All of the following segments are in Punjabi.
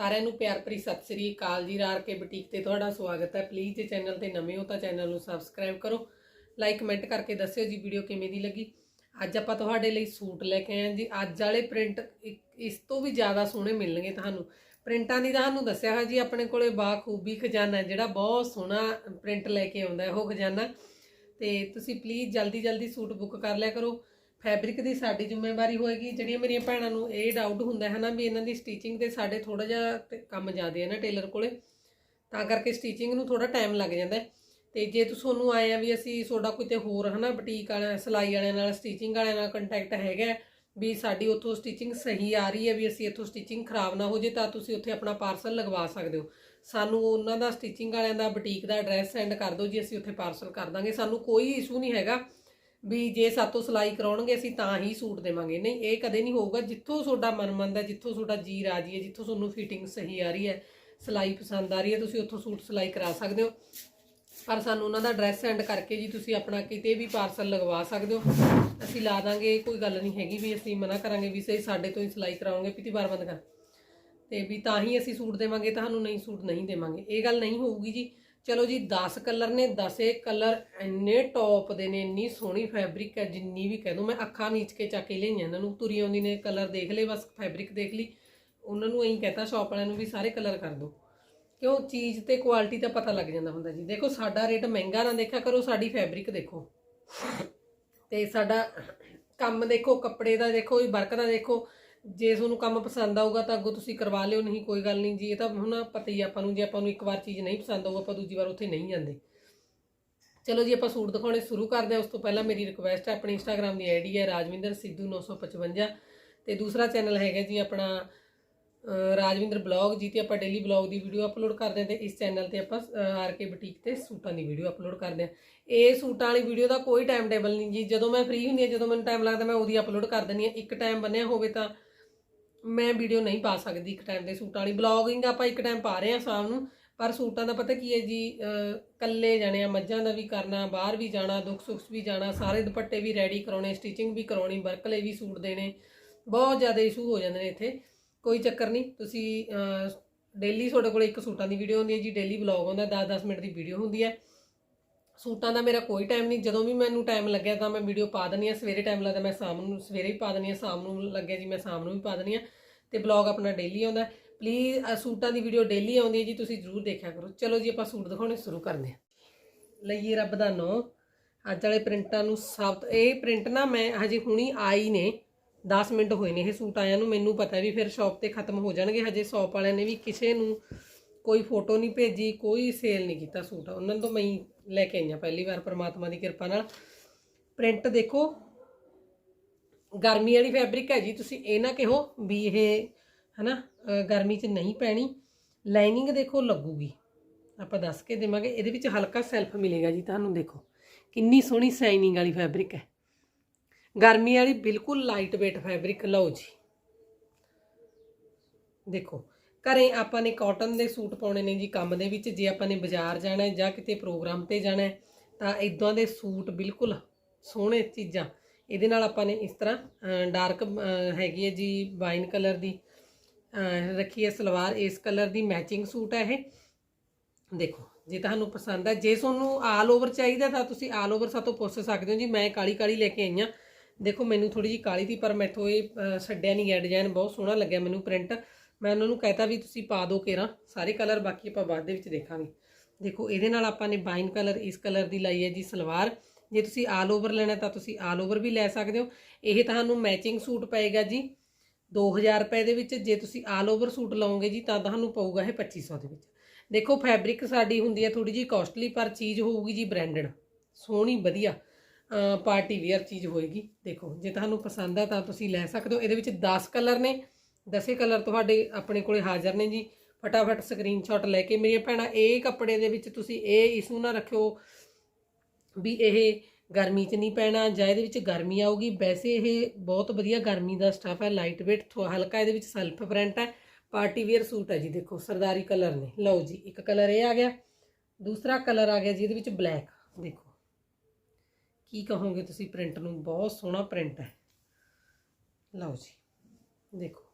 ਸਾਰਿਆਂ ਨੂੰ ਪਿਆਰ ਭਰੀ ਸਤਿ ਸ੍ਰੀ ਅਕਾਲ ਜੀ। ਰਾਰ ਕੇ ਬੁਟੀਕ ਤੇ ਤੁਹਾਡਾ ਸਵਾਗਤ ਹੈ। ਪਲੀਜ਼ ਜੇ ਚੈਨਲ ਤੇ ਨਵੇਂ ਹੋ ਤਾਂ ਚੈਨਲ ਨੂੰ ਸਬਸਕ੍ਰਾਈਬ ਕਰੋ। ਲਾਈਕ ਕਮੈਂਟ ਕਰਕੇ ਦੱਸਿਓ ਜੀ ਵੀਡੀਓ ਕਿਵੇਂ ਦੀ ਲੱਗੀ। ਅੱਜ ਆਪਾਂ ਤੁਹਾਡੇ ਲਈ ਸੂਟ ਲੈ ਕੇ ਆਏ ਹਾਂ ਜੀ। ਅੱਜ ਵਾਲੇ ਪ੍ਰਿੰਟ ਇਸ ਤੋਂ ਵੀ ਜ਼ਿਆਦਾ ਸੋਹਣੇ ਮਿਲਣਗੇ ਤੁਹਾਨੂੰ। ਪ੍ਰਿੰਟਾਂ ਦੀ ਤੁਹਾਨੂੰ ਦੱਸਿਆ ਹੈ ਜੀ, ਆਪਣੇ ਕੋਲੇ ਬਾਖੂਬੀ ਖਜ਼ਾਨਾ ਜਿਹੜਾ ਬਹੁਤ ਸੋਹਣਾ ਪ੍ਰਿੰਟ ਲੈ ਕੇ ਆਉਂਦਾ ਹੈ ਉਹ ਖਜ਼ਾਨਾ। ਤੇ ਤੁਸੀਂ ਪਲੀਜ਼ ਜਲਦੀ ਜਲਦੀ ਸੂਟ ਬੁੱਕ ਕਰ ਲਿਆ ਕਰੋ। ਫੈਬਰਿਕ ਦੀ ਸਾਡੀ ਜ਼ਿੰਮੇਵਾਰੀ ਹੋਏਗੀ। ਜਿਹੜੀਆਂ ਮੇਰੀਆਂ ਭੈਣਾਂ ਨੂੰ ਇਹ ਡਾਊਟ ਹੁੰਦਾ ਹੈ ਨਾ ਵੀ ਇਹਨਾਂ ਦੀ ਸਟਿਚਿੰਗ ਤੇ ਸਾਡੇ ਥੋੜਾ ਜਿਹਾ ਤੇ ਕੰਮ ਜ਼ਿਆਦੇ ਹੈ ਨਾ ਟੇਲਰ ਕੋਲੇ, ਤਾਂ ਕਰਕੇ ਸਟਿਚਿੰਗ ਨੂੰ ਥੋੜਾ ਟਾਈਮ ਲੱਗ ਜਾਂਦਾ ਹੈ। ਤੇ ਜੇ ਤੁਹਾਨੂੰ ਆਏ ਆ ਵੀ ਅਸੀਂ ਤੁਹਾਡਾ ਕਿਤੇ ਤੇ ਹੋਰ ਹਨਾ ਬੁਟੀਕ ਵਾਲਿਆਂ ਸਿਲਾਈ ਵਾਲਿਆਂ ਨਾਲ ਸਟਿਚਿੰਗ ਵਾਲਿਆਂ ਨਾਲ ਕੰਟੈਕਟ ਹੈਗਾ ਵੀ ਸਾਡੀ ਉੱਥੋਂ ਸਟਿਚਿੰਗ ਸਹੀ ਆ ਰਹੀ ਹੈ, ਵੀ ਅਸੀਂ ਇੱਥੋਂ ਸਟਿਚਿੰਗ ਖਰਾਬ ਨਾ ਹੋ ਜੇ, ਤਾਂ ਤੁਸੀਂ ਉੱਥੇ ਆਪਣਾ ਪਾਰਸਲ ਲਗਵਾ ਸਕਦੇ ਹੋ। ਸਾਨੂੰ ਉਹਨਾਂ ਦਾ ਸਟਿਚਿੰਗ ਵਾਲਿਆਂ ਦਾ ਬੁਟੀਕ ਦਾ ਐਡਰੈਸ ਸੈਂਡ ਕਰ ਦਿਓ ਜੀ, ਅਸੀਂ ਉੱਥੇ ਪਾਰਸਲ ਕਰ ਦਾਂਗੇ। ਸਾਨੂੰ ਕੋਈ ਇਸ਼ੂ ਨਹੀਂ ਹੈਗਾ। ਵੀ ਜੇ ਸਾਤੋਂ ਸਿਲਾਈ ਕਰਾਉਣਗੇ, ਅਸੀਂ ਤਾਂ ਹੀ ਸੂਟ ਦੇਵਾਂਗੇ। ਨਹੀਂ, ਇਹ ਕਦੇ ਨਹੀਂ ਹੋਊਗਾ। ਜਿੱਥੋਂ ਤੁਹਾਡਾ ਮਨ ਮੰਨਦਾ ਜਿੱਥੋਂ ਤੁਹਾਡਾ ਜੀ ਰਾਜੀ ਹੈ, ਜਿੱਥੋਂ ਤੁਹਾਨੂੰ ਫਿਟਿੰਗ ਸਹੀ ਆ ਰਹੀ ਹੈ, ਸਿਲਾਈ ਪਸੰਦ ਆ ਰਹੀ ਹੈ, ਤੁਸੀਂ ਉੱਥੋਂ ਸੂਟ ਸਿਲਾਈ ਕਰਾ ਸਕਦੇ ਹੋ। ਪਰ ਸਾਨੂੰ ਉਹਨਾਂ ਦਾ ਐਡਰੈਸ ਸੈਂਡ ਕਰਕੇ ਜੀ ਤੁਸੀਂ ਆਪਣਾ ਕਿਤੇ ਵੀ ਪਾਰਸਲ ਲਗਵਾ ਸਕਦੇ ਹੋ। ਅਸੀਂ ਲਾ ਦਾਂਗੇ, ਕੋਈ ਗੱਲ ਨਹੀਂ ਹੈਗੀ ਵੀ ਅਸੀਂ ਮਨਾ ਕਰਾਂਗੇ ਵੀ ਸਹੀ ਸਾਡੇ ਤੋਂ ਹੀ ਸਿਲਾਈ ਕਰਾਉਂਗੇ ਪਿੱਤੀ ਬਾਰ ਬੰਦ ਕਰ। ਤੇ ਵੀ ਤਾਂ ਹੀ ਅਸੀਂ ਸੂਟ ਦੇਵਾਂਗੇ, ਤੁਹਾਨੂੰ ਨਹੀਂ ਸੂਟ ਨਹੀਂ ਦੇਵਾਂਗੇ। ਇਹ ਗੱਲ ਨਹੀਂ ਹੋਊਗੀ ਜੀ। ਚਲੋ ਜੀ 10 ਕਲਰ ਨੇ 10ੇ ਕਲਰ ਇੰਨੇ ਟੌਪ ਦੇ ਨੇ, ਇੰਨੀ ਸੋਹਣੀ ਫੈਬਰਿਕ ਹੈ, ਜਿੰਨੀ ਵੀ ਕਹਿ ਦੋ, ਮੈਂ ਅੱਖਾਂ ਨੀਚ ਕੇ ਚੱਕ ਕੇ ਲਈਆਂ ਇਹਨਾਂ ਨੂੰ। ਤੁਰੀ ਆਉਂਦੀ ਨੇ ਕਲਰ ਦੇਖ ਲਏ, ਬਸ ਫੈਬਰਿਕ ਦੇਖ ਲਈ। ਉਹਨਾਂ ਨੂੰ ਐਂ ਕਹਤਾ ਸ਼ਾਪ ਵਾਲਿਆਂ ਨੂੰ ਵੀ ਸਾਰੇ ਕਲਰ ਕਰ ਦਿਓ ਕਿਉਂ? ਚੀਜ਼ ਤੇ ਕੁਆਲਿਟੀ ਦਾ ਪਤਾ ਲੱਗ ਜਾਂਦਾ ਹੁੰਦਾ ਜੀ। ਦੇਖੋ, ਸਾਡਾ ਰੇਟ ਮਹਿੰਗਾ ਨਾ ਦੇਖਿਆ ਕਰੋ, ਸਾਡੀ ਫੈਬਰਿਕ ਦੇਖੋ। ਤੇ ਸਾਡਾ ਕੰਮ ਦੇਖੋ, ਕੱਪੜੇ ਦਾ ਦੇਖੋ ਵਰਕ ਦਾ ਦੇਖੋ ਜੇ ਤੁਹਾਨੂੰ ਕੰਮ ਪਸੰਦ ਆਊਗਾ ਤਾਂ ਅੱਗੋਂ ਤੁਸੀਂ ਕਰਵਾ ਲਿਓ, ਨਹੀਂ ਕੋਈ ਗੱਲ ਨਹੀਂ ਜੀ, ਇਹ ਤਾਂ ਹੁਣ ਪਤਾ ਹੀ ਆਪਾਂ ਨੂੰ, ਜੇ ਆਪਾਂ ਨੂੰ ਇੱਕ ਵਾਰ ਚੀਜ਼ ਨਹੀਂ ਪਸੰਦ ਆਊ, ਆਪਾਂ ਦੂਜੀ ਵਾਰ ਉੱਥੇ ਨਹੀਂ ਜਾਂਦੇ। ਚਲੋ ਜੀ, ਆਪਾਂ ਸੂਟ ਦਿਖਾਉਣੇ ਸ਼ੁਰੂ ਕਰਦੇ ਹਾਂ। ਉਸ ਤੋਂ ਪਹਿਲਾਂ ਮੇਰੀ ਰਿਕੁਐਸਟ ਹੈ ਆਪਣੀ ਇੰਸਟਾਗ੍ਰam ਦੀ ਆਈਡੀ ਹੈ ਰਾਜਵਿੰਦਰ ਸਿੱਧੂ 955 ਤੇ ਦੂਸਰਾ ਚੈਨਲ ਹੈਗਾ ਜੀ ਆਪਣਾ ਰਾਜਵਿੰਦਰ ਬਲੌਗ ਜੀ ਤੇ ਆਪਾਂ ਡੇਲੀ ਬਲੌਗ ਦੀ ਵੀਡੀਓ ਅਪਲੋਡ ਕਰਦੇ ਹਾਂ ਤੇ ਇਸ ਚੈਨਲ ਤੇ ਆਪਾਂ ਆਰ ਕੇ ਬੁਟੀਕ ਤੇ ਸੂਟਾਂ ਦੀ ਵੀਡੀਓ ਅਪਲੋਡ ਕਰਦੇ ਹਾਂ। ਇਹ ਸੂਟਾਂ ਵਾਲੀ ਵੀਡੀਓ ਦਾ ਕੋਈ ਟਾਈਮ ਟੇਬਲ ਨਹੀਂ ਜੀ। ਜਦੋਂ ਮੈਂ ਫ੍ਰੀ ਹੁੰਦੀ ਹਾਂ, ਜਦੋਂ ਮੈਨੂੰ ਟਾਈਮ ਲੱਗਦਾ, ਮੈਂ ਉਹਦੀ ਅਪਲੋਡ ਕਰ ਦਿੰਦੀ ਹਾਂ। ਇੱਕ ਟਾਈਮ ਬਣਿਆ ਹੋਵੇ ਤਾਂ ਮੈਂ ਵੀਡੀਓ ਨਹੀਂ ਪਾ ਸਕਦੀ ਇੱਕ ਟਾਈਮ ਦੇ ਸੂਟਾਂ ਵਾਲੀ। ਬਲੌਗਿੰਗ ਆਪਾਂ ਇੱਕ ਟਾਈਮ ਪਾ ਰਹੇ ਹਾਂ ਸ਼ਾਮ ਨੂੰ ਪਰ ਸੂਟਾਂ ਦਾ ਪਤਾ ਕੀ ਹੈ ਜੀ ਅਹ, ਕੱਲੇ ਜਾਣੇ ਆ ਮੱਝਾਂ ਦਾ ਵੀ ਕਰਨਾ ਬਾਹਰ ਵੀ ਜਾਣਾ ਦੁੱਖ ਸੁੱਖ ਵੀ ਜਾਣਾ ਸਾਰੇ ਦੁਪੱਟੇ ਵੀ ਰੈਡੀ ਕਰਾਉਣੇ ਸਟਿਚਿੰਗ ਵੀ ਕਰਾਉਣੀ ਵਰਕ ਲਈ ਵੀ ਸੂਟ ਦੇਣੇ ਬਹੁਤ ਜ਼ਿਆਦਾ ਇਸ਼ੂ ਹੋ ਜਾਂਦੇ ਨੇ ਇੱਥੇ। ਕੋਈ ਚੱਕਰ ਨਹੀਂ ਤੁਸੀਂ ਡੇਲੀ ਤੁਹਾਡੇ ਕੋਲ ਇੱਕ ਸੂਟਾਂ ਦੀ ਵੀਡੀਓ ਹੁੰਦੀ ਹੈ ਜੀ ਡੇਲੀ ਵਲੌਗ ਹੁੰਦਾ 10-10 ਮਿੰਟ ਦੀ ਵੀਡੀਓ ਹੁੰਦੀ ਹੈ। ਸੂਟਾਂ ਦਾ ਮੇਰਾ ਕੋਈ ਟਾਈਮ ਨਹੀਂ। ਜਦੋਂ ਵੀ ਮੈਨੂੰ ਟਾਈਮ ਲੱਗਿਆ ਤਾਂ ਮੈਂ ਵੀਡੀਓ ਪਾ ਦਿੰਦੀ ਹਾਂ। ਸਵੇਰੇ ਟਾਈਮ ਲੱਗਦਾ ਮੈਂ ਸ਼ਾਮ ਨੂੰ, ਸਵੇਰੇ ਵੀ ਪਾ ਦਿੰਦੀ ਹਾਂ। ਸ਼ਾਮ ਨੂੰ ਲੱਗਿਆ ਜੀ ਮੈਂ ਸ਼ਾਮ ਨੂੰ ਵੀ ਪਾ ਦਿੰਦੀ ਹਾਂ। ਤੇ ਬਲੌਗ ਆਪਣਾ ਡੇਲੀ ਆਉਂਦਾ। ਪਲੀਜ਼ ਸੂਟਾਂ ਦੀ ਵੀਡੀਓ ਡੇਲੀ ਆਉਂਦੀ ਹੈ ਜੀ। ਤੁਸੀਂ ਜ਼ਰੂਰ ਦੇਖਿਆ ਕਰੋ। ਚਲੋ ਜੀ, ਆਪਾਂ ਸੂਟ ਦਿਖਾਉਣੇ ਸ਼ੁਰੂ ਕਰਦੇ ਹਾਂ। ਲਈਏ ਰੱਬ ਦਾ ਨੋ ਅੱਜ ਵਾਲੇ ਪ੍ਰਿੰਟਾਂ ਨੂੰ ਸਭ ਤੋਂ ਇਹ ਪ੍ਰਿੰਟ ਨਾ ਮੈਂ ਹਜੇ ਹੁਣੀ ਆਈ ਨੇ। 10 ਮਿੰਟ ਹੋਏ ਨੇ ਇਹ ਸੂਟ ਆਇਆਂ ਨੂੰ। ਮੈਨੂੰ ਪਤਾ ਵੀ ਫਿਰ ਸ਼ਾਪ ਤੇ ਖਤਮ ਹੋ ਜਾਣਗੇ। ਹਜੇ ਸ਼ਾਪ ਵਾਲਿਆਂ ਨੇ ਵੀ ਕਿਸੇ ਨੂੰ ਕੋਈ ਫੋਟੋ ਨਹੀਂ ਭੇਜੀ ਕੋਈ ਸੇਲ ਨਹੀਂ ਕੀਤਾ ਸੂਟ। ਉਹਨਾਂ ਤੋਂ ਮੈਂ ਲੈ ਕੇ ਆਈਆਂ ਪਹਿਲੀ ਵਾਰ ਪ੍ਰਮਾਤਮਾ ਦੀ ਕਿਰਪਾ ਨਾਲ। ਪ੍ਰਿੰਟ ਦੇਖੋ ਗਰਮੀ ਵਾਲੀ ਫੈਬਰਿਕ ਹੈ ਜੀ ਤੁਸੀਂ ਇਹ ਨਾ ਕਿਹੋ ਵੀ ਇਹ ਹਨਾ ਅ, ਗਰਮੀ 'ਚ ਨਹੀਂ ਪੈਣੀ। ਲਾਈਨਿੰਗ ਦੇਖੋ ਲੱਗੂਗੀ। ਆਪਾਂ ਦੱਸ ਕੇ ਦੇਵਾਂਗੇ ਇਹਦੇ ਵਿੱਚ ਹਲਕਾ ਸੈਲਫ ਮਿਲੇਗਾ ਜੀ ਤੁਹਾਨੂੰ ਦੇਖੋ। ਕਿੰਨੀ ਸੋਹਣੀ ਸ਼ਾਈਨਿੰਗ ਵਾਲੀ ਫੈਬਰਿਕ ਹੈ। ਗਰਮੀ ਵਾਲੀ ਬਿਲਕੁਲ ਲਾਈਟ weight ਫੈਬਰਿਕ ਲਓ ਜੀ। ਦੇਖੋ ਘਰੇ ਆਪਾਂ ਨੇ ਕਾਟਨ ਦੇ ਸੂਟ ਪਾਉਣੇ ਨੇ ਜੀ ਕੰਮ ਦੇ ਵਿੱਚ, ਜੇ ਆਪਾਂ ਨੇ ਬਾਜ਼ਾਰ ਜਾਣਾ ਹੈ ਜਾਂ ਕਿਤੇ ਪ੍ਰੋਗਰਾਮ ਤੇ ਜਾਣਾ ਹੈ, ਤਾਂ ਇਦਾਂ ਦੇ ਸੂਟ ਬਿਲਕੁਲ ਸੋਹਣੇ ਚੀਜ਼ਾਂ। ਇਹਦੇ ਨਾਲ ਆਪਾਂ ਨੇ ਇਸ ਤਰ੍ਹਾਂ ਡਾਰਕ ਹੈਗੀ ਹੈ ਜੀ ਵਾਈਨ ਕਲਰ ਦੀ ਰੱਖੀ ਹੈ ਸਲਵਾਰ। ਇਸ ਕਲਰ ਦੀ ਮੈਚਿੰਗ ਸੂਟ ਹੈ ਇਹ। ਦੇਖੋ, ਜੇ ਤੁਹਾਨੂੰ ਪਸੰਦ ਹੈ, ਜੇ ਤੁਹਾਨੂੰ ਆਲ ਓਵਰ ਚਾਹੀਦਾ ਤਾਂ ਤੁਸੀਂ ਆਲ ਓਵਰ ਸਾਤੋਂ ਪੁੱਛ ਸਕਦੇ ਹੋ ਜੀ, ਮੈਂ ਕਾਲੀ ਕਾਲੀ ਲੈ ਕੇ ਆਈ ਹਾਂ। ਦੇਖੋ, ਮੈਨੂੰ ਥੋੜੀ ਜੀ ਕਾਲੀ ਦੀ, ਪਰ ਮੈਥੋਂ ਇਹ ਛੱਡਿਆ ਨਹੀਂ ਗਿਆ ਡਿਜ਼ਾਈਨ ਬਹੁਤ ਸੋਹਣਾ ਲੱਗਿਆ ਮੈਨੂੰ ਪ੍ਰਿੰਟ ਮੈਂ ਉਹਨਾਂ ਨੂੰ ਕਹਿਤਾ ਵੀ ਤੁਸੀਂ ਪਾ ਦਿਓ ਕੇਰਾ, ਸਾਰੇ ਕਲਰ ਬਾਕੀ ਆਪਾਂ ਬਾਅਦ ਦੇ ਵਿੱਚ ਦੇਖਾਂਗੇ। ਦੇਖੋ, ਇਹਦੇ ਨਾਲ ਆਪਾਂ ਨੇ ਬਾਈਨ ਕਲਰ, ਇਸ ਕਲਰ ਦੀ ਲਾਈ ਹੈ ਜੀ ਸਲਵਾਰ। ਜੇ ਤੁਸੀਂ ਆਲ ਓਵਰ ਲੈਣਾ ਤਾਂ ਤੁਸੀਂ ਆਲ ਓਵਰ ਵੀ ਲੈ ਸਕਦੇ ਹੋ। ਇਹ ਤੁਹਾਨੂੰ ਮੈਚਿੰਗ ਸੂਟ ਪਏਗਾ ਜੀ 2000 ਰੁਪਏ ਦੇ ਵਿੱਚ। ਜੇ ਤੁਸੀਂ ਆਲ ਓਵਰ ਸੂਟ ਲਓਗੇ ਜੀ ਤਾਂ ਤੁਹਾਨੂੰ ਪਊਗਾ ਇਹ 2500 ਦੇ ਵਿੱਚ। ਦੇਖੋ, ਫੈਬਰਿਕ ਸਾਡੀ ਹੁੰਦੀ ਹੈ ਥੋੜੀ ਜੀ ਕਾਸਟਲੀ ਪਰ ਚੀਜ਼ ਹੋਊਗੀ ਜੀ ਬ੍ਰਾਂਡਡ ਸੋਹਣੀ, ਵਧੀਆ ਪਾਰਟੀ ਵੇਅਰ ਚੀਜ਼ ਹੋਏਗੀ। ਦੇਖੋ, ਜੇ ਤੁਹਾਨੂੰ ਪਸੰਦ ਹੈ ਤਾਂ ਤੁਸੀਂ ਲੈ ਸਕਦੇ ਹੋ। ਇਹਦੇ ਵਿੱਚ 10 ਕਲਰ ਨੇ। ਦਸੇ ਕਲਰ ਤੁਹਾਡੇ ਆਪਣੇ ਕੋਲੇ ਹਾਜ਼ਰ ਨੇ ਜੀ। ਫਟਾਫਟ ਸਕਰੀਨਸ਼ਾਟ ਲੈ ਕੇ ਮੇਰੀਆਂ ਭੈਣਾਂ, ਇਹ ਕੱਪੜੇ ਦੇ ਵਿੱਚ ਤੁਸੀਂ ਇਹ ਇਸ਼ੂ ਨਾ ਰੱਖਿਓ ਵੀ ਇਹ ਗਰਮੀ 'ਚ ਨਹੀਂ ਪੈਣਾ ਜਾਂ ਇਹਦੇ ਵਿੱਚ ਗਰਮੀ ਆਊਗੀ। ਵੈਸੇ ਇਹ ਬਹੁਤ ਵਧੀਆ ਗਰਮੀ ਦਾ ਸਟਫ ਹੈ ਲਾਈਟ weight ਥੋ, ਹਲਕਾ ਇਹਦੇ ਵਿੱਚ ਸੈਲਫ ਪ੍ਰਿੰਟ ਹੈ ਪਾਰਟੀ ਵੇਅਰ ਸੂਟ ਹੈ ਜੀ, ਦੇਖੋ ਸਰਦਾਰੀ ਕਲਰ ਨੇ। ਲਓ ਜੀ, ਇੱਕ ਕਲਰ ਇਹ ਆ ਗਿਆ, ਦੂਸਰਾ ਕਲਰ ਆ ਗਿਆ ਜੀ, ਇਹਦੇ ਵਿੱਚ ਬਲੈਕ ਦੇਖੋ, ਕੀ ਕਹੋਗੇ ਤੁਸੀਂ ਪ੍ਰਿੰਟ ਨੂੰ ਬਹੁਤ ਸੋਹਣਾ ਪ੍ਰਿੰਟ ਹੈ। ਲਓ ਜੀ, ਦੇਖੋ।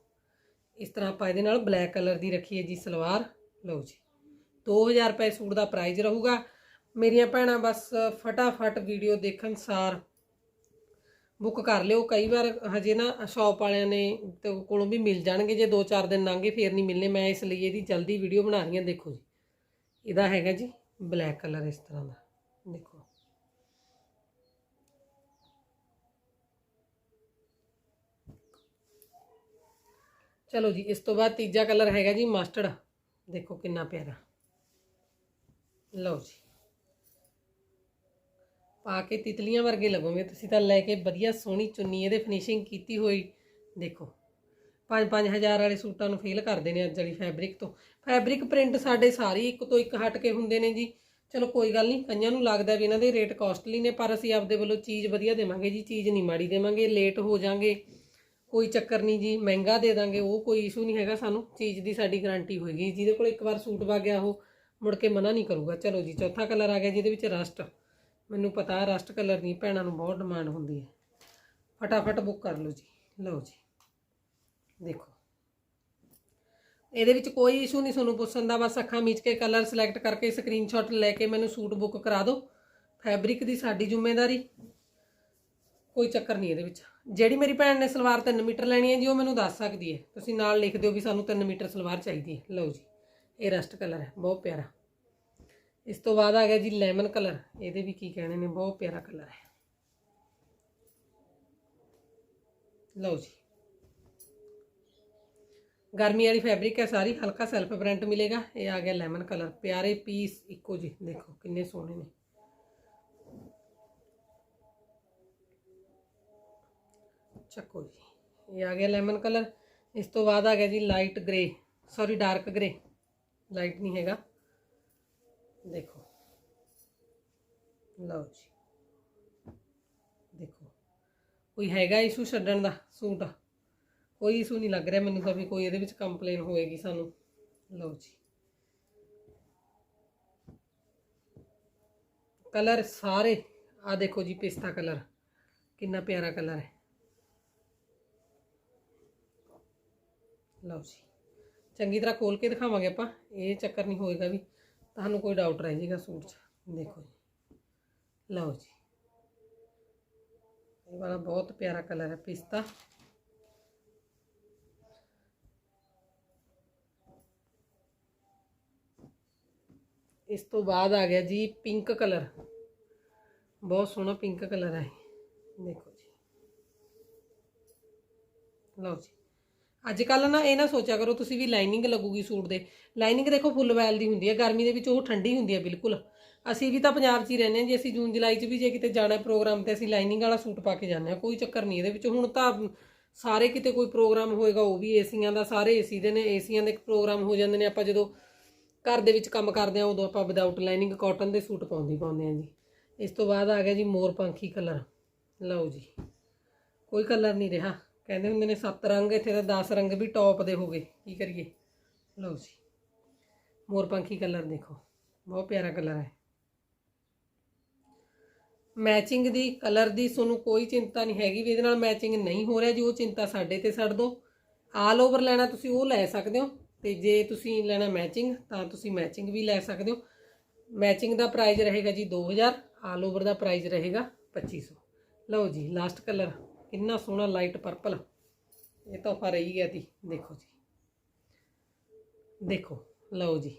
ਇਸ ਤਰ੍ਹਾਂ ਆਪਾਂ ਇਹਦੇ ਨਾਲ ਬਲੈਕ ਕਲਰ ਦੀ ਰੱਖੀ ਹੈ ਜੀ ਸਲਵਾਰ। ਲਓ ਜੀ। 2000 ਰੁਪਏ ਸੂਟ ਦਾ ਪ੍ਰਾਈਸ ਰਹੂਗਾ। ਮੇਰੀਆਂ ਭੈਣਾਂ ਬਸ ਫਟਾਫਟ ਵੀਡੀਓ ਦੇਖਣ ਸਾਰ ਬੁੱਕ ਕਰ ਲਿਓ। ਕਈ ਵਾਰ ਹਜੇ ਨਾ ਸ਼ਾਪ ਵਾਲਿਆਂ ਨੇ ਕੋਲੋਂ ਵੀ ਮਿਲ ਜਾਣਗੇ। ਜੇ 2-4 ਦਿਨ ਲੰਘੇ ਫੇਰ ਨਹੀਂ ਮਿਲਨੇ ਮੈਂ ਇਸ ਲਈ ਇਹਦੀ ਜਲਦੀ ਵੀਡੀਓ ਬਣਾ ਰਹੀ ਹਾਂ। ਦੇਖੋ ਜੀ। ਇਹਦਾ ਹੈਗਾ ਜੀ ਬਲੈਕ ਕਲਰ ਇਸ ਤਰ੍ਹਾਂ ਦਾ ਦੇਖੋ ਚਲੋ ਜੀ, ਇਸ ਤੋਂ ਬਾਅਦ ਤੀਜਾ ਕਲਰ ਹੈਗਾ ਜੀ ਮਸਟਰਡ ਦੇਖੋ ਕਿੰਨਾ ਪਿਆਰਾ। ਲਓ ਜੀ। ਪਾ ਕੇ ਤਿਤਲੀਆਂ ਵਰਗੇ ਲੱਗੋਗੇ, ਤੁਸੀਂ ਤਾਂ ਲੈ ਕੇ ਵਧੀਆ ਸੋਹਣੀ ਚੁੰਨੀ ਇਹਦੇ ਫਿਨਿਸ਼ਿੰਗ ਕੀਤੀ ਹੋਈ। ਦੇਖੋ 5-5000 ਵਾਲੇ ਸੂਟਾਂ ਨੂੰ ਫੇਲ ਕਰਦੇ ਨੇ ਅੱਜ ਵਾਲੀ ਫੈਬਰਿਕ ਤੋਂ। ਫੈਬਰਿਕ ਪ੍ਰਿੰਟ ਸਾਡੇ ਸਾਰੇ ਇੱਕ ਤੋਂ ਇੱਕ ਹਟ ਕੇ ਹੁੰਦੇ ਨੇ ਜੀ। ਚਲੋ ਕੋਈ ਗੱਲ ਨਹੀਂ, ਕਈਆਂ ਨੂੰ ਲੱਗਦਾ ਵੀ ਇਹਨਾਂ ਦੇ ਰੇਟ ਕਾਸਟਲੀ ਨੇ, ਪਰ ਅਸੀਂ ਆਪਦੇ ਵੱਲੋਂ ਚੀਜ਼ ਵਧੀਆ ਦੇਵਾਂਗੇ ਜੀ, ਚੀਜ਼ ਨਹੀਂ ਮਾੜੀ ਦੇਵਾਂਗੇ ਲੇਟ ਹੋ ਜਾਾਂਗੇ ਕੋਈ ਚੱਕਰ ਨਹੀਂ ਜੀ, ਮਹਿੰਗਾ ਦੇ ਦਾਂਗੇ, ਉਹ ਕੋਈ ਇਸ਼ੂ ਨਹੀਂ ਹੈਗਾ, ਸਾਨੂੰ ਚੀਜ਼ ਦੀ ਸਾਡੀ ਗਾਰੰਟੀ ਹੋਏਗੀ। ਜਿਹਦੇ ਕੋਲ ਇੱਕ ਵਾਰ ਸੂਟ ਵਾ ਗਿਆ ਉਹ, ਮੁੜ ਕੇ ਮਨਾ ਨਹੀਂ ਕਰੂਗਾ। ਚਲੋ ਜੀ, ਚੌਥਾ ਕਲਰ ਆ ਗਿਆ ਜਿਹਦੇ ਵਿੱਚ ਰਸਟ ਮੈਨੂੰ ਪਤਾ ਰਸਟ ਕਲਰ ਨਹੀਂ, ਭੈਣਾਂ ਨੂੰ ਬਹੁਤ ਡਿਮਾਂਡ ਹੁੰਦੀ ਹੈ। ਫਟਾਫਟ ਬੁੱਕ ਕਰ ਲਓ ਜੀ। ਲਓ ਜੀ। ਦੇਖੋ। ਇਹਦੇ ਵਿੱਚ ਕੋਈ ਇਸ਼ੂ ਨਹੀਂ ਤੁਹਾਨੂੰ ਪੁੱਛਣ ਦਾ, ਬਸ ਅੱਖਾਂ ਮੀਚ ਕੇ ਕਲਰ ਸਿਲੈਕਟ ਕਰਕੇ ਸਕਰੀਨਸ਼ਾਟ ਲੈ ਕੇ ਮੈਨੂੰ ਸੂਟ ਬੁੱਕ ਕਰਾ ਦਿਓ। ਫੈਬਰਿਕ ਦੀ ਸਾਡੀ ਜ਼ਿੰਮੇਵਾਰੀ। ਕੋਈ ਚੱਕਰ ਨਹੀਂ ਇਹਦੇ ਵਿੱਚ। ਜਿਹੜੀ ਮੇਰੀ ਭੈਣ ਨੇ ਸਲਵਾਰ 3 ਮੀਟਰ ਲੈਣੀ ਹੈ ਜੀ, ਉਹ ਮੈਨੂੰ ਦੱਸ ਸਕਦੀ ਹੈ। ਤੁਸੀਂ ਨਾਲ ਲਿਖ ਦਿਓ ਵੀ ਸਾਨੂੰ 3 ਮੀਟਰ ਸਲਵਾਰ ਚਾਹੀਦੀ ਹੈ। ਲਓ ਜੀ, ਇਹ ਰਸਟ ਕਲਰ ਹੈ, ਬਹੁਤ ਪਿਆਰਾ। ਇਸ ਤੋਂ ਬਾਅਦ ਆ ਗਿਆ ਜੀ ਲੈਮਨ ਕਲਰ, ਇਹਦੇ ਵੀ ਕੀ ਕਹਿਣੇ ਨੇ, ਬਹੁਤ ਪਿਆਰਾ ਕਲਰ ਹੈ। ਲਓ ਜੀ। ਗਰਮੀ ਵਾਲੀ ਫੈਬਰਿਕ ਹੈ, ਸਾਰੀ ਹਲਕਾ ਸੈਲਫ ਪ੍ਰਿੰਟ ਮਿਲੇਗਾ। ਇਹ ਆ ਗਿਆ ਲੈਮਨ ਕਲਰ, ਪਿਆਰੇ ਪੀਸ, ਇੱਕੋ ਜੀ ਦੇਖੋ ਕਿੰਨੇ ਸੋਹਣੇ ਨੇ। ਚੱਕੋ ਜੀ ਇਹ ਆ ਗਿਆ ਲੈਮਨ ਕਲਰ ਇਸ ਤੋਂ ਬਾਅਦ ਆ ਗਿਆ ਜੀ light grey sorry dark grey light ਨਹੀਂ ਹੈਗਾ। ਦੇਖੋ। ਲਓ ਜੀ। ਦੇਖੋ। ਕੋਈ ਹੈਗਾ ਇਸ਼ੂ ਛੱਡਣ ਦਾ? ਸੂਟ? ਕੋਈ ਇਸ਼ੂ ਨਹੀਂ ਲੱਗ ਰਿਹਾ ਮੈਨੂੰ ਤਾਂ ਵੀ। ਕੋਈ ਇਹਦੇ ਵਿੱਚ ਕੰਪਲੇਨ ਹੋਏਗੀ ਸਾਨੂੰ। ਲਓ ਜੀ। ਕਲਰ ਸਾਰੇ। ਆ ਦੇਖੋ ਜੀ, ਪਿਸਤਾ ਕਲਰ ਕਿੰਨਾ ਪਿਆਰਾ ਕਲਰ ਹੈ। ਲਓ ਜੀ। ਚੰਗੀ ਤਰ੍ਹਾਂ ਖੋਲ ਕੇ ਦਿਖਾਵਾਂਗੇ ਆਪਾਂ। ਇਹ ਚੱਕਰ ਨਹੀਂ ਹੋਏਗਾ ਵੀ ਤੁਹਾਨੂੰ ਕੋਈ ਡਾਊਟ ਰਹਿ ਜਾਏਗਾ ਸੂਟ 'ਚ। ਦੇਖੋ ਜੀ। ਲਓ ਜੀ। ਇਹ ਵਾਲਾ ਬਹੁਤ ਪਿਆਰਾ ਕਲਰ ਹੈ, ਪਿਸਤਾ। ਇਸ ਤੋਂ ਬਾਅਦ ਆ ਗਿਆ ਜੀ ਪਿੰਕ ਕਲਰ ਬਹੁਤ ਸੋਹਣਾ ਪਿੰਕ ਕਲਰ ਹੈ ਇਹ। ਦੇਖੋ ਜੀ। ਲਓ ਜੀ। ਅੱਜ ਕੱਲ ਨਾ ਇਹ ਨਾ ਸੋਚਿਆ ਕਰੋ, ਤੁਸੀਂ ਵੀ ਲਾਈਨਿੰਗ ਲੱਗੂਗੀ ਸੂਟ ਦੇ। ਲਾਈਨਿੰਗ ਦੇਖੋ ਫੁੱਲ ਵੈਲ ਦੀ ਹੁੰਦੀ ਹੈ, ਗਰਮੀ ਦੇ ਵਿੱਚ ਉਹ ਠੰਡੀ ਹੁੰਦੀ ਹੈ ਬਿਲਕੁਲ। ਅਸੀਂ ਵੀ ਤਾਂ ਪੰਜਾਬ 'ਚ ਹੀ ਰਹਿੰਦੇ ਹਾਂ, ਜੀ ਅਸੀਂ ਜੂਨ, ਜੁਲਾਈ 'ਚ ਵੀ ਜੇ ਕਿਤੇ ਜਾਣਾ ਪ੍ਰੋਗਰਾਮ ਤੇ ਅਸੀਂ ਲਾਈਨਿੰਗ ਵਾਲਾ ਸੂਟ ਪਾ ਕੇ ਜਾਂਦੇ ਹਾਂ, ਕੋਈ ਚੱਕਰ ਨਹੀਂ ਇਹਦੇ ਵਿੱਚ। ਹੁਣ ਤਾਂ ਸਾਰੇ ਕਿਤੇ ਕੋਈ ਪ੍ਰੋਗਰਾਮ ਹੋਏਗਾ, ਉਹ ਵੀ ਏਸੀਆਂ ਦਾ, ਸਾਰੇ ਏਸੀ ਦੇ ਨੇ, ਏਸੀਆਂ ਦੇ ਪ੍ਰੋਗਰਾਮ ਹੋ ਜਾਂਦੇ ਨੇ, ਆਪਾਂ ਜਦੋਂ ਘਰ ਦੇ ਵਿੱਚ ਕੰਮ ਕਰਦੇ ਹਾਂ, ਉਦੋਂ ਆਪਾਂ ਵਿਦਆਊਟ ਲਾਈਨਿੰਗ ਕਾਟਨ ਦੇ ਸੂਟ ਪਾਉਂਦੀ ਪਾਉਂਦੇ ਹਾਂ ਜੀ। ਇਸ ਤੋਂ ਬਾਅਦ ਆ ਗਿਆ ਜੀ ਮੋਰ ਪੰਖੀ ਕਲਰ ਲਓ ਜੀ, ਕੋਈ ਕਲਰ ਨਹੀਂ ਰਿਹਾ। ਕਹਿੰਦੇ ਹੁੰਦੇ ਨੇ ਸੱਤ ਰੰਗ, ਇੱਥੇ ਤਾਂ 10 ਰੰਗ ਵੀ ਟੌਪ ਦੇ ਹੋ ਗਏ ਕੀ ਕਰੀਏ? ਲਓ ਜੀ। ਮੋਰਪੰਖੀ ਕਲਰ ਦੇਖੋ। ਬਹੁਤ ਪਿਆਰਾ ਕਲਰ ਹੈ। ਮੈਚਿੰਗ ਦੀ ਕਲਰ ਦੀ ਤੁਹਾਨੂੰ ਕੋਈ ਚਿੰਤਾ ਨਹੀਂ ਹੈਗੀ ਵੀ ਇਹਦੇ ਨਾਲ ਮੈਚਿੰਗ ਨਹੀਂ ਹੋ ਰਿਹਾ ਜੀ, ਉਹ ਚਿੰਤਾ ਸਾਡੇ ਤੇ ਛੱਡ ਦਿਓ। ਆਲ ਓਵਰ ਲੈਣਾ ਤੁਸੀਂ ਉਹ ਲੈ ਸਕਦੇ ਹੋ ਤੇ ਜੇ ਤੁਸੀਂ ਲੈਣਾ ਮੈਚਿੰਗ ਤਾਂ ਤੁਸੀਂ ਮੈਚਿੰਗ ਵੀ ਲੈ ਸਕਦੇ ਹੋ। ਮੈਚਿੰਗ ਦਾ ਪ੍ਰਾਈਸ ਰਹੇਗਾ ਜੀ 2000 ਆਲ ਓਵਰ ਦਾ ਪ੍ਰਾਈਸ ਰਹੇਗਾ 2500 ਲਓ ਜੀ ਲਾਸਟ ਕਲਰ ਕਿੰਨਾ ਸੋਹਣਾ ਲਾਈਟ ਪਰਪਲ ਇਹ ਤੋਹਫਾ ਰਹੀ ਗਿਆ ਤੀ ਦੇਖੋ ਜੀ। ਦੇਖੋ, ਲਓ ਜੀ।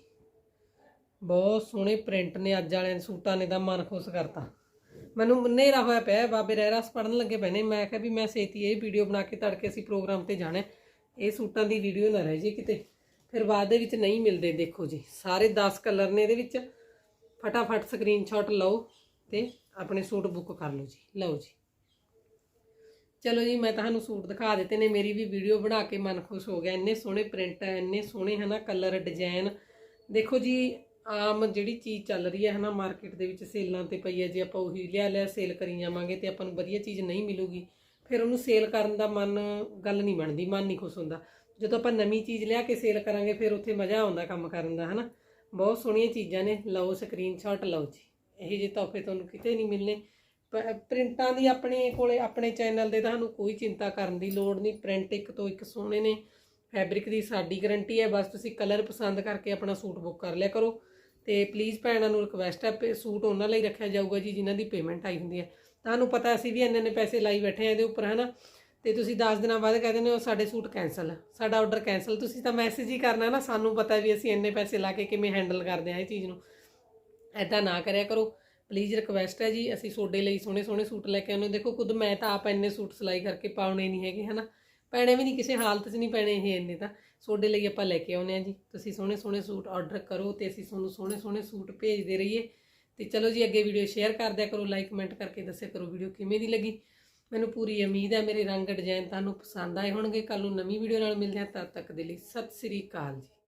ਬਹੁਤ ਸੋਹਣੇ ਪ੍ਰਿੰਟ ਨੇ ਅੱਜ ਵਾਲਿਆਂ ਸੂਟਾਂ ਨੇ ਤਾਂ ਮਨ ਖੁਸ਼ ਕਰਤਾ। ਮੈਨੂੰ ਹਨੇਰਾ ਹੋਇਆ ਪਿਆ ਬਾਬੇ ਰਹਿਰਾਸ ਪੜਨ ਲੱਗੇ ਪਏ ਨੇ। ਮੈਂ ਕਿਹਾ ਵੀ ਮੈਂ ਛੇਤੀ ਇਹ ਵੀਡੀਓ ਬਣਾ ਕੇ ਤੜਕੇ ਅਸੀਂ ਪ੍ਰੋਗਰਾਮ ਤੇ ਜਾਣਾ ਇਹ ਸੂਟਾਂ ਦੀ ਵੀਡੀਓ ਨਾ ਰਹਿ ਜੇ ਕਿਤੇ। ਫਿਰ ਬਾਅਦ ਦੇ ਵਿੱਚ ਨਹੀਂ ਮਿਲਦੇ, ਦੇਖੋ ਜੀ। ਸਾਰੇ 10 ਕਲਰ ਨੇ ਇਹਦੇ ਵਿੱਚ। ਫਟਾਫਟ ਸਕਰੀਨਸ਼ਾਟ ਲਓ ਤੇ ਆਪਣੇ ਸੂਟ ਬੁੱਕ ਕਰ ਲਓ ਜੀ। ਲਓ ਜੀ। ਚਲੋ ਜੀ, ਮੈਂ ਤੁਹਾਨੂੰ ਸੂਟ ਦਿਖਾ ਦਿੱਤੇ ਨੇ, ਮੇਰੀ ਵੀ ਵੀਡੀਓ ਬਣਾ ਕੇ ਮਨ ਖੁਸ਼ ਹੋ ਗਿਆ। ਇੰਨੇ ਸੋਹਣੇ ਪ੍ਰਿੰਟ ਹੈ ਇੰਨੇ ਸੋਹਣੇ ਹਨਾ ਕਲਰ ਡਿਜ਼ਾਈਨ ਦੇਖੋ ਜੀ, ਆਮ ਜਿਹੜੀ ਚੀਜ਼ ਚੱਲ ਰਹੀ ਹੈ ਹਨਾ ਮਾਰਕੀਟ ਦੇ ਵਿੱਚ ਸੇਲਾਂ ਤੇ ਪਈ ਹੈ, ਜੇ ਆਪਾਂ ਉਹੀ ਲਿਆ ਲਿਆ ਸੇਲ ਕਰੀ ਜਾਵਾਂਗੇ ਤੇ ਆਪਾਂ ਨੂੰ ਵਧੀਆ ਚੀਜ਼ ਨਹੀਂ ਮਿਲੂਗੀ। ਫਿਰ ਉਹਨੂੰ ਸੇਲ ਕਰਨ ਦਾ ਮਨ, ਗੱਲ ਨਹੀਂ ਬਣਦੀ, ਮਨ ਨਹੀਂ ਖੁਸ਼ ਹੁੰਦਾ। ਜਦੋਂ ਆਪਾਂ ਨਵੀਂ ਚੀਜ਼ ਲਿਆ ਕੇ ਸੇਲ ਕਰਾਂਗੇ, ਫਿਰ ਉੱਥੇ ਮਜ਼ਾ ਆਉਂਦਾ ਕੰਮ ਕਰਨ ਦਾ ਹਨਾ। ਬਹੁਤ ਸੋਹਣੀਆਂ ਚੀਜ਼ਾਂ ਨੇ। ਲਓ ਸਕਰੀਨਸ਼ਾਟ ਲਓ ਜੀ। ਇਹ ਜਿਹੇ ਤੋਹਫੇ ਤੁਹਾਨੂੰ ਕਿਤੇ ਨਹੀਂ ਮਿਲਨੇ ਪ੍ਰਿੰਟਾਂ ਦੀ ਆਪਣੇ ਕੋਲੇ, ਆਪਣੇ ਚੈਨਲ ਦੇ ਤੁਹਾਨੂੰ ਕੋਈ ਚਿੰਤਾ ਕਰਨ ਦੀ ਲੋੜ ਨਹੀਂ। ਪ੍ਰਿੰਟ ਇੱਕ ਤੋਂ ਇੱਕ ਸੋਹਣੇ ਨੇ। ਫੈਬਰਿਕ ਦੀ ਸਾਡੀ ਗਾਰੰਟੀ ਹੈ। ਬਸ ਤੁਸੀਂ ਕਲਰ ਪਸੰਦ ਕਰਕੇ ਆਪਣਾ ਸੂਟ ਬੁੱਕ ਕਰ ਲਿਆ ਕਰੋ। ਤੇ ਪਲੀਜ਼ ਭੈਣਾਂ ਨੂੰ ਰਿਕਵੈਸਟ ਹੈ, ਪੇ ਸੂਟ ਉਹਨਾਂ ਲਈ ਰੱਖਿਆ ਜਾਊਗਾ ਜੀ, ਜਿਨ੍ਹਾਂ ਦੀ ਪੇਮੈਂਟ ਆਈ ਹੁੰਦੀ ਹੈ। ਤੁਹਾਨੂੰ ਪਤਾ ਅਸੀਂ ਵੀ ਇੰਨੇ ਨੇ ਪੈਸੇ ਲਾਈ ਬੈਠੇ ਆ ਇਹਦੇ ਉੱਪਰ, ਹਨਾ? ਤੇ ਤੁਸੀਂ 10 ਦਿਨਾਂ ਬਾਅਦ ਕਹਿ ਦਿੰਦੇ ਹੋ, ਸਾਡੇ ਸੂਟ ਕੈਨਸਲ ਸਾਡਾ ਆਰਡਰ ਕੈਨਸਲ ਤੁਸੀਂ ਤਾਂ ਮੈਸੇਜ ਹੀ ਕਰਨਾ ਨਾ। ਸਾਨੂੰ ਪਤਾ ਵੀ ਅਸੀਂ ਇੰਨੇ ਪੈਸੇ ਲਾ ਕੇ ਕਿਵੇਂ ਹੈਂਡਲ ਕਰਦੇ ਆ ਇਹ ਚੀਜ਼ ਨੂੰ। ਐਦਾਂ ਨਾ ਕਰਿਆ ਕਰੋ। ਪਲੀਜ਼ ਰਿਕਵੈਸਟ ਹੈ ਜੀ, ਅਸੀਂ ਤੁਹਾਡੇ ਲਈ ਸੋਹਣੇ ਸੋਹਣੇ ਸੂਟ ਲੈ ਕੇ ਆਉਂਦੇ ਹਾਂ। ਦੇਖੋ, ਖੁਦ ਮੈਂ ਤਾਂ ਆਪ ਇੰਨੇ ਸੂਟ ਸਿਲਾਈ ਕਰਕੇ ਪਾਉਣੇ ਨਹੀਂ ਹੈਗੇ, ਹਨਾ? ਪੈਣੇ ਵੀ ਨਹੀਂ, ਕਿਸੇ ਹਾਲਤ 'ਚ ਨਹੀਂ ਪੈਣੇ ਇਹ ਇੰਨੇ ਤਾਂ। ਤੁਹਾਡੇ ਲਈ ਆਪਾਂ ਲੈ ਕੇ ਆਉਂਦੇ ਆ ਜੀ। ਤੁਸੀਂ ਸੋਹਣੇ ਸੋਹਣੇ ਸੂਟ ਆਰਡਰ ਕਰੋ ਤੇ ਅਸੀਂ ਤੁਹਾਨੂੰ ਸੋਹਣੇ ਸੋਹਣੇ ਸੂਟ ਭੇਜਦੇ ਰਹੀਏ। ਤੇ ਚਲੋ ਜੀ, ਅੱਗੇ ਵੀਡੀਓ ਸ਼ੇਅਰ ਕਰ ਦਿਆ ਕਰੋ ਲਾਈਕ ਕਮੈਂਟ ਕਰਕੇ ਦੱਸਿਆ ਕਰੋ ਵੀਡੀਓ ਕਿਵੇਂ ਦੀ ਲੱਗੀ। ਮੈਨੂੰ ਪੂਰੀ ਉਮੀਦ ਹੈ ਮੇਰੇ ਰੰਗ ਡਿਜ਼ਾਈਨ ਤੁਹਾਨੂੰ ਪਸੰਦ ਆਏ ਹੋਣਗੇ। ਕੱਲ ਨੂੰ ਨਵੀਂ ਵੀਡੀਓ ਨਾਲ ਮਿਲਦੇ ਹਾਂ। ਤਦ ਤੱਕ ਦੇ ਲਈ ਸਤਿ ਸ੍ਰੀ ਅਕਾਲ ਜੀ।